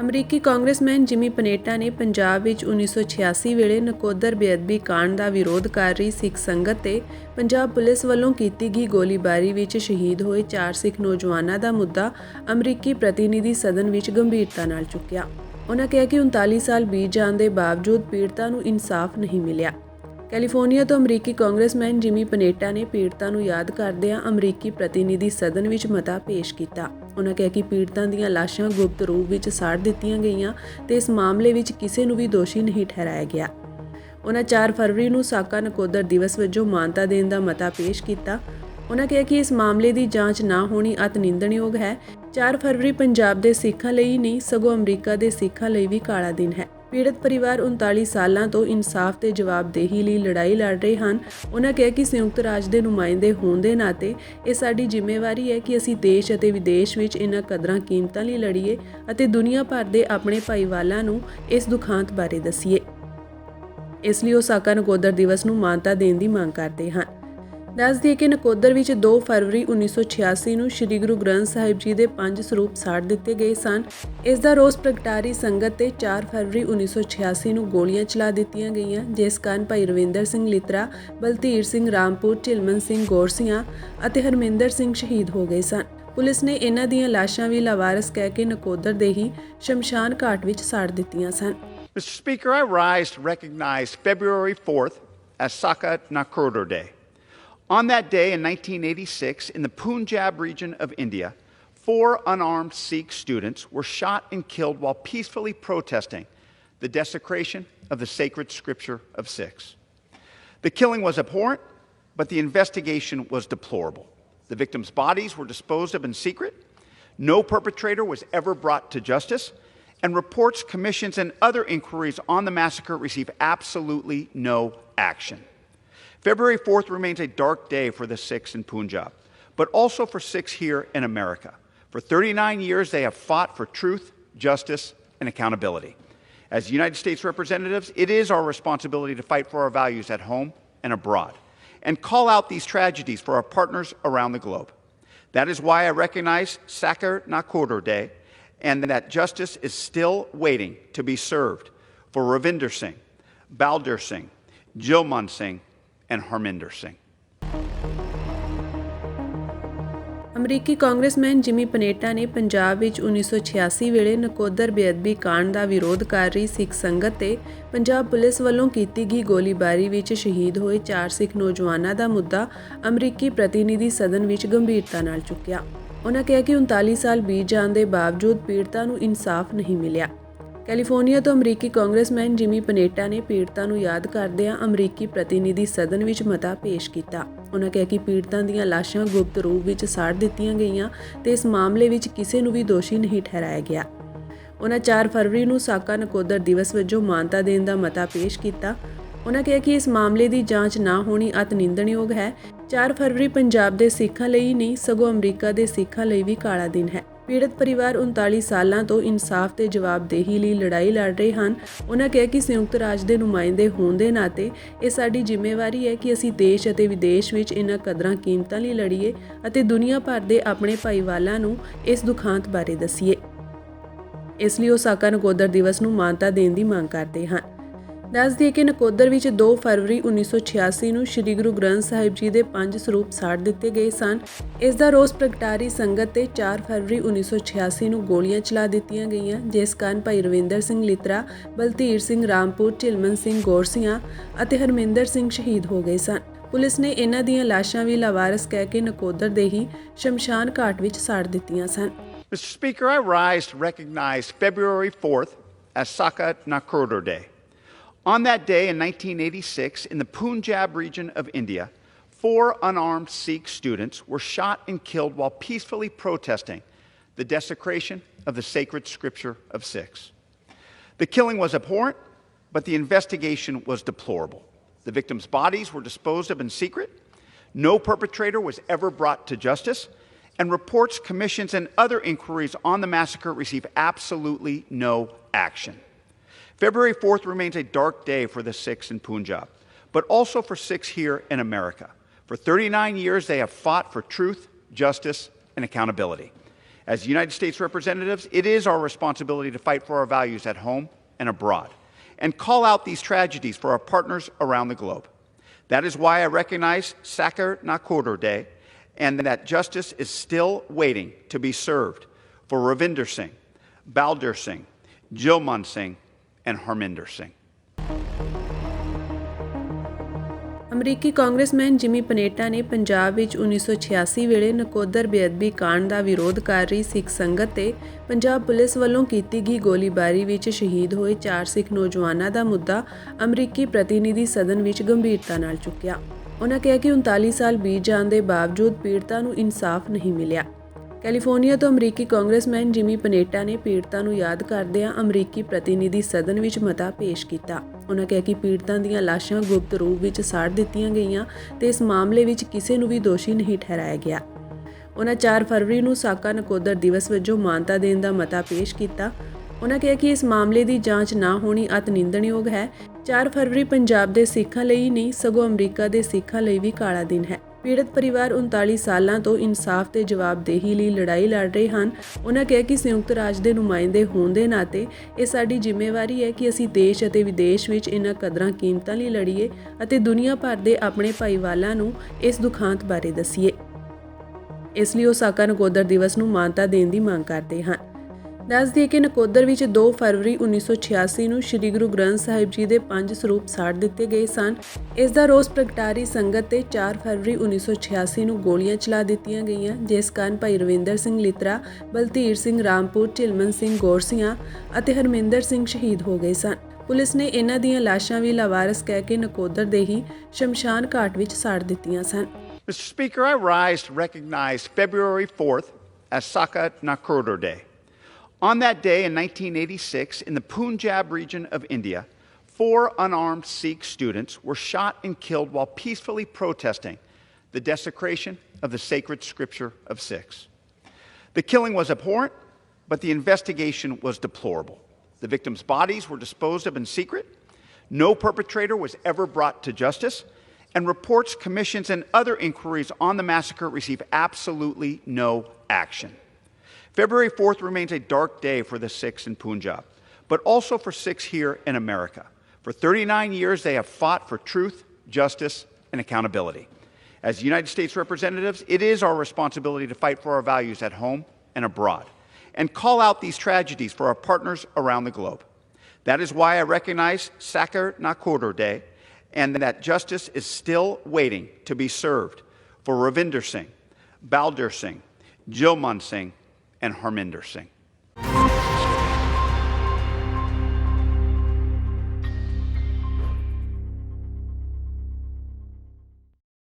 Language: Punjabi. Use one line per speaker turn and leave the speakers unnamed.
ਅਮਰੀਕੀ ਕਾਂਗਰਸਮੈਨ ਜਿਮੀ ਪਨੇਟਾ ਨੇ ਪੰਜਾਬ ਵਿੱਚ 1986 ਵੇਲੇ ਨਕੋਦਰ ਬੇਅਦਬੀ ਕਾਂਡ ਦਾ ਵਿਰੋਧ ਕਰ ਰਹੀ ਸਿੱਖ ਸੰਗਤ ਤੇ ਪੰਜਾਬ ਪੁਲਿਸ ਵੱਲੋਂ ਕੀਤੀ ਗਈ ਗੋਲੀਬਾਰੀ ਵਿੱਚ ਸ਼ਹੀਦ ਹੋਏ ਚਾਰ ਸਿੱਖ ਨੌਜਵਾਨਾਂ ਦਾ ਮੁੱਦਾ ਅਮਰੀਕੀ ਪ੍ਰਤੀਨਿਧੀ ਸਦਨ ਵਿੱਚ ਗੰਭੀਰਤਾ ਨਾਲ ਚੁੱਕਿਆ। ਉਹਨਾਂ ਕਿਹਾ ਕਿ 39 ਸਾਲ ਬੀਤ ਜਾਣ ਦੇ ਬਾਵਜੂਦ ਪੀੜਤਾਂ ਨੂੰ ਇਨਸਾਫ ਨਹੀਂ ਮਿਲਿਆ। ਕੈਲੀਫੋਰਨੀਆ ਤੋਂ ਅਮਰੀਕੀ ਕਾਂਗਰਸਮੈਨ ਜਿਮੀ ਪਨੇਟਾ ਨੇ ਪੀੜਤਾਂ ਨੂੰ ਯਾਦ ਕਰਦਿਆਂ ਅਮਰੀਕੀ ਪ੍ਰਤੀਨਿਧੀ ਸਦਨ ਵਿੱਚ ਮਤਾ ਪੇਸ਼ ਕੀਤਾ। ਉਹਨਾਂ ਕਿਹਾ ਕਿ ਪੀੜਤਾਂ ਦੀਆਂ ਲਾਸ਼ਾਂ ਗੁਪਤ ਰੂਪ ਵਿੱਚ ਸਾੜ ਦਿੱਤੀਆਂ ਗਈਆਂ ਤੇ ਇਸ ਮਾਮਲੇ ਵਿੱਚ ਕਿਸੇ ਨੂੰ ਵੀ ਦੋਸ਼ੀ ਨਹੀਂ ਠਹਿਰਾਇਆ ਗਿਆ। ਉਹਨਾਂ 4 ਫਰਵਰੀ ਨੂੰ ਸਾਕਾ ਨਕੋਦਰ ਦਿਵਸ ਵਜੋਂ ਮਾਨਤਾ ਦੇਣ ਦਾ ਮਤਾ ਪੇਸ਼ ਕੀਤਾ। ਉਹਨਾਂ ਕਿਹਾ ਕਿ ਇਸ ਮਾਮਲੇ ਦੀ ਜਾਂਚ ਨਾ ਹੋਣੀ ਅਤ ਨਿੰਦਣਯੋਗ ਹੈ। 4 ਫਰਵਰੀ ਪੰਜਾਬ ਦੇ ਸਿੱਖਾਂ ਲਈ ਨਹੀਂ, ਸਗੋਂ ਅਮਰੀਕਾ ਦੇ ਸਿੱਖਾਂ ਲਈ ਵੀ ਕਾਲਾ ਦਿਨ ਹੈ। ਪੀੜਤ ਪਰਿਵਾਰ 39 ਸਾਲਾਂ ਤੋਂ ਇਨਸਾਫ ਤੇ ਜਵਾਬਦੇਹੀ ਲਈ ਲੜਾਈ ਲੜ ਰਹੇ ਹਨ। ਉਹਨਾਂ ਕਿਹਾ ਕਿ ਸੰਯੁਕਤ ਰਾਜ ਦੇ ਨੁਮਾਇੰਦੇ ਹੋਣ ਦੇ ਨਾਤੇ ਇਹ ਸਾਡੀ ਜ਼ਿੰਮੇਵਾਰੀ ਹੈ ਕਿ ਅਸੀਂ ਦੇਸ਼ ਅਤੇ ਵਿਦੇਸ਼ ਵਿੱਚ ਇਹਨਾਂ ਕਦਰਾਂ ਕੀਮਤਾਂ ਲਈ ਲੜੀਏ ਅਤੇ ਦੁਨੀਆ ਭਰ ਦੇ ਆਪਣੇ ਭਾਈਵਾਲਾਂ ਨੂੰ ਇਸ ਦੁਖਾਂਤ ਬਾਰੇ ਦੱਸੀਏ। ਇਸ ਲਈ ਉਹ ਸਾਕਾ ਨਕੋਦਰ ਦਿਵਸ ਨੂੰ ਮਾਨਤਾ ਦੇਣ ਦੀ ਮੰਗ ਕਰਦੇ ਹਨ। ਦੱਸ ਦਈਏ ਕਿ ਨਕੋਦਰ ਵਿੱਚ 2 ਫਰਵਰੀ 1986 ਨੂੰ ਸ੍ਰੀ ਗੁਰੂ ਗ੍ਰੰਥ ਸਾਹਿਬ ਜੀ ਦੇ ਪੰਜ ਸਰੂਪ ਸਾੜ ਦਿੱਤੇ ਗਏ ਸਨ ਇਸ ਦਾ ਰੋਸ ਪ੍ਰਗਟਾਰੀ ਸੰਗਤ ਤੇ 4 ਫਰਵਰੀ 1986 ਨੂੰ ਗੋਲੀਆਂ ਚਲਾ ਦਿੱਤੀਆਂ ਗਈਆਂ ਜਿਸ ਕਾਰਨ ਭਾਈ ਰਵਿੰਦਰ ਸਿੰਘ ਲਿਤਰਾ ਬਲਧੀਰ ਸਿੰਘ ਰਾਮਪੁਰ ਝਿਲਮਨ ਸਿੰਘ ਗੋਰਸੀਆਂ ਅਤੇ ਹਰਮਿੰਦਰ ਸਿੰਘ ਸ਼ਹੀਦ ਹੋ ਗਏ ਸਨ ਪੁਲਿਸ ਨੇ ਇਹਨਾਂ ਦੀਆਂ ਲਾਸ਼ਾਂ ਵੀ ਲਾਵਾਰਸ ਕਹਿ ਕੇ ਨਕੋਦਰ ਦੇ ਹੀ ਸ਼ਮਸ਼ਾਨ ਘਾਟ ਵਿੱਚ ਸਾੜ ਦਿੱਤੀਆਂ ਸਨ
Mr. Speaker, I rise to recognize February 4th as Saka Nakoder Day. On that day in 1986, in the Punjab region of India, four unarmed Sikh students were shot and killed while peacefully protesting the desecration of the sacred scripture of Sikhs. The killing was abhorrent, but the investigation was deplorable. The victims' bodies were disposed of in secret. No perpetrator was ever brought to justice. And reports, commissions, and other inquiries on the massacre receive absolutely no action. February 4th remains a dark day for the Sikhs in Punjab, but also for Sikhs here in America. For 39 years, they have fought for truth, justice, and accountability. As United States representatives, it is our responsibility to fight for our values at home and abroad and call out these tragedies for our partners around the globe. That is why I recognize Sakar Nakoder Day and that justice is still waiting to be served for Ravinder Singh, Baldur Singh, Jilman Singh, and Harminder Singh.
ਅਮਰੀਕੀ ਕਾਂਗਰਸਮੈਨ ਜਿਮੀ ਪਨੇਟਾ ਨੇ ਪੰਜਾਬ ਵਿੱਚ 1986 ਵੇਲੇ ਨਕੋਦਰ ਬੇਅਦਬੀ ਕਾਂਡ ਦਾ ਵਿਰੋਧ ਕਰ ਰਹੀ ਸਿੱਖ ਸੰਗਤ ਤੇ ਪੰਜਾਬ ਪੁਲਿਸ ਵੱਲੋਂ ਕੀਤੀ ਗਈ ਗੋਲੀਬਾਰੀ ਵਿੱਚ ਸ਼ਹੀਦ ਹੋਏ ਚਾਰ ਸਿੱਖ ਨੌਜਵਾਨਾਂ ਦਾ ਮੁੱਦਾ ਅਮਰੀਕੀ ਪ੍ਰਤੀਨਿਧੀ ਸਦਨ ਵਿੱਚ ਗੰਭੀਰਤਾ ਨਾਲ ਚੁੱਕਿਆ ਉਹਨਾਂ ਕਿਹਾ ਕਿ 39 ਸਾਲ ਬੀਤ ਜਾਣ ਦੇ ਬਾਵਜੂਦ ਪੀੜਤਾਂ ਨੂੰ ਇਨਸਾਫ ਨਹੀਂ ਮਿਲਿਆ ਕੈਲੀਫੋਰਨੀਆ ਤੋਂ ਅਮਰੀਕੀ ਕਾਂਗਰਸਮੈਨ ਜਿਮੀ ਪਨੇਟਾ ਨੇ ਪੀੜਤਾਂ ਨੂੰ ਯਾਦ ਕਰਦਿਆਂ ਅਮਰੀਕੀ ਪ੍ਰਤੀਨਿਧੀ ਸਦਨ ਵਿੱਚ ਮਤਾ ਪੇਸ਼ ਕੀਤਾ। ਉਹਨਾਂ ਕਿਹਾ ਕਿ ਪੀੜਤਾਂ ਦੀਆਂ ਲਾਸ਼ਾਂ ਗੁਪਤ ਰੂਪ ਵਿੱਚ ਸਾੜ ਦਿੱਤੀਆਂ ਗਈਆਂ ਤੇ ਇਸ ਮਾਮਲੇ ਵਿੱਚ ਕਿਸੇ ਨੂੰ ਵੀ ਦੋਸ਼ੀ ਨਹੀਂ ਠਹਿਰਾਇਆ ਗਿਆ। ਉਹਨਾਂ 4 ਫਰਵਰੀ ਨੂੰ ਸਾਕਾ ਨਕੋਦਰ ਦਿਵਸ ਵਜੋਂ ਮਾਨਤਾ ਦੇਣ ਦਾ ਮਤਾ ਪੇਸ਼ ਕੀਤਾ। ਉਹਨਾਂ ਕਿਹਾ ਕਿ ਇਸ ਮਾਮਲੇ ਦੀ ਜਾਂਚ ਨਾ ਹੋਣੀ ਅਤ ਨਿੰਦਣਯੋਗ ਹੈ। 4 ਫਰਵਰੀ ਪੰਜਾਬ ਦੇ ਸਿੱਖਾਂ ਲਈ ਨਹੀਂ, ਸਗੋਂ ਅਮਰੀਕਾ ਦੇ ਸਿੱਖਾਂ ਲਈ ਵੀ ਕਾਲਾ ਦਿਨ ਹੈ। ਪੀੜਤ ਪਰਿਵਾਰ 39 ਸਾਲਾਂ ਤੋਂ ਇਨਸਾਫ ਤੇ ਜਵਾਬਦੇਹੀ ਲਈ ਲੜਾਈ ਲੜ ਰਹੇ ਹਨ। ਉਹਨਾਂ ਕਿਹਾ ਕਿ ਸੰਯੁਕਤ ਰਾਜ ਦੇ ਨੁਮਾਇੰਦੇ ਹੋਣ ਦੇ ਨਾਤੇ ਇਹ ਸਾਡੀ ਜ਼ਿੰਮੇਵਾਰੀ ਹੈ ਕਿ ਅਸੀਂ ਦੇਸ਼ ਅਤੇ ਵਿਦੇਸ਼ ਵਿੱਚ ਇਹਨਾਂ ਕਦਰਾਂ ਕੀਮਤਾਂ ਲਈ ਲੜੀਏ ਅਤੇ ਦੁਨੀਆ ਭਰ ਦੇ ਆਪਣੇ ਭਾਈਵਾਲਾਂ ਨੂੰ ਇਸ ਦੁਖਾਂਤ ਬਾਰੇ ਦੱਸੀਏ। ਇਸ ਲਈ ਉਹ ਸਾਕਾ ਨਕੋਦਰ ਦਿਵਸ ਨੂੰ ਮਾਨਤਾ ਦੇਣ ਦੀ ਮੰਗ ਕਰਦੇ ਹਨ। ਦੱਸ ਦਈਏ ਕਿ ਨਕੋਦਰ ਵਿੱਚ 2 ਫਰਵਰੀ 1986 ਨੂੰ ਸ੍ਰੀ ਗੁਰੂ ਗ੍ਰੰਥ ਸਾਹਿਬ ਜੀ ਦੇ ਪੰਜ ਸਰੂਪ ਸਾੜ ਦਿੱਤੇ ਗਏ ਸਨ ਇਸ ਦਾ ਰੋਸ ਪ੍ਰਗਟਾਰੀ ਸੰਗਤ ਤੇ 4 ਫਰਵਰੀ 1986 ਨੂੰ ਗੋਲੀਆਂ ਚਲਾ ਦਿੱਤੀਆਂ ਗਈਆਂ ਜਿਸ ਕਾਰਨ ਭਾਈ ਰਵਿੰਦਰ ਸਿੰਘ ਲਿਤਰਾ ਬਲਧੀਰ ਸਿੰਘ ਰਾਮਪੁਰ ਝਿਲਮਨ ਸਿੰਘ ਗੋਰਸੀਆਂ ਅਤੇ ਹਰਮਿੰਦਰ ਸਿੰਘ ਸ਼ਹੀਦ ਹੋ ਗਏ ਸਨ ਪੁਲਿਸ ਨੇ ਇਹਨਾਂ ਦੀਆਂ ਲਾਸ਼ਾਂ ਵੀ ਲਾਵਾਰਸ ਕਹਿ ਕੇ ਨਕੋਦਰ ਦੇ ਹੀ ਸ਼ਮਸ਼ਾਨ ਘਾਟ ਵਿੱਚ ਸਾੜ ਦਿੱਤੀਆਂ ਸਨ
Mr. Speaker, I rise to recognize February 4th as Saka Nakoder Day. On that day in 1986, in the Punjab region of India, four unarmed Sikh students were shot and killed while peacefully protesting the desecration of the sacred scripture of Sikhs. The killing was abhorrent, but the investigation was deplorable. The victims' bodies were disposed of in secret. No perpetrator was ever brought to justice. And reports, commissions, and other inquiries on the massacre receive absolutely no action. February 4th remains a dark day for the Sikhs in Punjab, but also for Sikhs here in America. For 39 years, they have fought for truth, justice, and accountability. As United States representatives, it is our responsibility to fight for our values at home and abroad and call out these tragedies for our partners around the globe. That is why I recognize Sakar Nakodur Day and that justice is still waiting to be served for Ravinder Singh, Baldur Singh, Jilman Singh, and Harminder Singh.
ਅਮਰੀਕੀ ਕਾਂਗਰਸਮੈਨ ਜਿਮੀ ਪਨੇਟਾ ਨੇ ਪੰਜਾਬ ਵਿੱਚ 1986 ਵੇਲੇ ਨਕੋਦਰ ਬੇਅਦਬੀ ਕਾਂਡ ਦਾ ਵਿਰੋਧ ਕਰ ਰਹੀ ਸਿੱਖ ਸੰਗਤ ਤੇ ਪੰਜਾਬ ਪੁਲਿਸ ਵੱਲੋਂ ਕੀਤੀ ਗਈ ਗੋਲੀਬਾਰੀ ਵਿੱਚ ਸ਼ਹੀਦ ਹੋਏ ਚਾਰ ਸਿੱਖ ਨੌਜਵਾਨਾਂ ਦਾ ਮੁੱਦਾ ਅਮਰੀਕੀ ਪ੍ਰਤੀਨਿਧੀ ਸਦਨ ਵਿੱਚ ਗੰਭੀਰਤਾ ਨਾਲ ਚੁੱਕਿਆ ਉਹਨਾਂ ਕਿਹਾ ਕਿ 39 ਸਾਲ ਬੀਤ ਜਾਣ ਦੇ ਬਾਵਜੂਦ ਪੀੜਤਾਂ ਨੂੰ ਇਨਸਾਫ ਨਹੀਂ ਮਿਲਿਆ ਕੈਲੀਫੋਰਨੀਆ ਤੋਂ ਅਮਰੀਕੀ ਕਾਂਗਰਸਮੈਨ ਜਿਮੀ ਪਨੇਟਾ ਨੇ ਪੀੜਤਾਂ ਨੂੰ ਯਾਦ ਕਰਦਿਆਂ ਅਮਰੀਕੀ ਪ੍ਰਤੀਨਿਧੀ ਸਦਨ ਵਿੱਚ ਮਤਾ ਪੇਸ਼ ਕੀਤਾ। ਉਹਨਾਂ ਕਿਹਾ ਕਿ ਪੀੜਤਾਂ ਦੀਆਂ ਲਾਸ਼ਾਂ ਗੁਪਤ ਰੂਪ ਵਿੱਚ ਸਾੜ ਦਿੱਤੀਆਂ ਗਈਆਂ ਤੇ ਇਸ ਮਾਮਲੇ ਵਿੱਚ ਕਿਸੇ ਨੂੰ ਵੀ ਦੋਸ਼ੀ ਨਹੀਂ ਠਹਿਰਾਇਆ ਗਿਆ। ਉਹਨਾਂ 4 ਫਰਵਰੀ ਨੂੰ ਸਾਕਾ ਨਕੋਦਰ ਦਿਵਸ ਵਜੋਂ ਮਾਨਤਾ ਦੇਣ ਦਾ ਮਤਾ ਪੇਸ਼ ਕੀਤਾ। ਉਹਨਾਂ ਕਿਹਾ ਕਿ ਇਸ ਮਾਮਲੇ ਦੀ ਜਾਂਚ ਨਾ ਹੋਣੀ ਅਤ ਨਿੰਦਣਯੋਗ ਹੈ। 4 ਫਰਵਰੀ ਪੰਜਾਬ ਦੇ ਸਿੱਖਾਂ ਲਈ ਨਹੀਂ, ਸਗੋਂ ਅਮਰੀਕਾ ਦੇ ਸਿੱਖਾਂ ਲਈ ਵੀ ਕਾਲਾ ਦਿਨ ਹੈ। ਪੀੜਤ ਪਰਿਵਾਰ 39 ਸਾਲਾਂ ਤੋਂ ਇਨਸਾਫ ਤੇ ਜਵਾਬਦੇਹੀ ਲਈ ਲੜਾਈ ਲੜ ਰਹੇ ਹਨ। ਉਹਨਾਂ ਕਿਹਾ ਕਿ ਸੰਯੁਕਤ ਰਾਜ ਦੇ ਨੁਮਾਇੰਦੇ ਹੋਣ ਦੇ ਨਾਤੇ ਇਹ ਸਾਡੀ ਜ਼ਿੰਮੇਵਾਰੀ ਹੈ ਕਿ ਅਸੀਂ ਦੇਸ਼ ਅਤੇ ਵਿਦੇਸ਼ ਵਿੱਚ ਇਹਨਾਂ ਕਦਰਾਂ ਕੀਮਤਾਂ ਲਈ ਲੜੀਏ ਅਤੇ ਦੁਨੀਆ ਭਰ ਦੇ ਆਪਣੇ ਭਾਈਵਾਲਾਂ ਨੂੰ ਇਸ ਦੁਖਾਂਤ ਬਾਰੇ ਦੱਸੀਏ। ਇਸ ਲਈ ਉਹ ਸਾਕਾ ਨਕੋਦਰ ਦਿਵਸ ਨੂੰ ਮਾਨਤਾ ਦੇਣ ਦੀ ਮੰਗ ਕਰਦੇ ਹਨ। ਦੱਸ ਦਈਏ ਕਿ ਨਕੋਦਰ ਵਿੱਚ 2 ਫਰਵਰੀ 1986 ਨੂੰ ਸ੍ਰੀ ਗੁਰੂ ਗ੍ਰੰਥ ਸਾਹਿਬ ਜੀ ਦੇ ਪੰਜ ਸਰੂਪ ਸਾੜ ਦਿੱਤੇ ਗਏ ਸਨ ਇਸ ਦਾ ਰੋਸ ਪ੍ਰਗਟਾਰੀ ਸੰਗਤ ਤੇ 4 ਫਰਵਰੀ 1986 ਨੂੰ ਗੋਲੀਆਂ ਚਲਾ ਦਿੱਤੀਆਂ ਗਈਆਂ ਜਿਸ ਕਾਰਨ ਭਾਈ ਰਵਿੰਦਰ ਸਿੰਘ ਲਿਤਰਾ ਬਲਧੀਰ ਸਿੰਘ ਰਾਮਪੁਰ ਝਿਲਮਨ ਸਿੰਘ ਗੋਰਸੀਆਂ ਅਤੇ ਹਰਮਿੰਦਰ ਸਿੰਘ ਸ਼ਹੀਦ ਹੋ ਗਏ ਸਨ ਪੁਲਿਸ ਨੇ ਇਹਨਾਂ ਦੀਆਂ ਲਾਸ਼ਾਂ ਵੀ ਲਾਵਾਰਸ ਕਹਿ ਕੇ ਨਕੋਦਰ ਦੇ ਹੀ ਸ਼ਮਸ਼ਾਨ ਘਾਟ ਵਿੱਚ ਸਾੜ ਦਿੱਤੀਆਂ ਸਨ
Mr. Speaker, I rise to recognize February 4th as Saka Nakodur Day. On that day in 1986, in the Punjab region of India, four unarmed Sikh students were shot and killed while peacefully protesting the desecration of the sacred scripture of Sikhs. The killing was abhorrent, but the investigation was deplorable. The victims' bodies were disposed of in secret. No perpetrator was ever brought to justice. And reports, commissions, and other inquiries on the massacre receive absolutely no action. February 4th remains a dark day for the Sikhs in Punjab, but also for Sikhs here in America. For 39 years, they have fought for truth, justice, and accountability. As United States representatives, it is our responsibility to fight for our values at home and abroad and call out these tragedies for our partners around the globe. That is why I recognize Sakar Nakodur Day and that justice is still waiting to be served for Ravinder Singh, Baldur Singh, Jilman Singh, and Harminder Singh.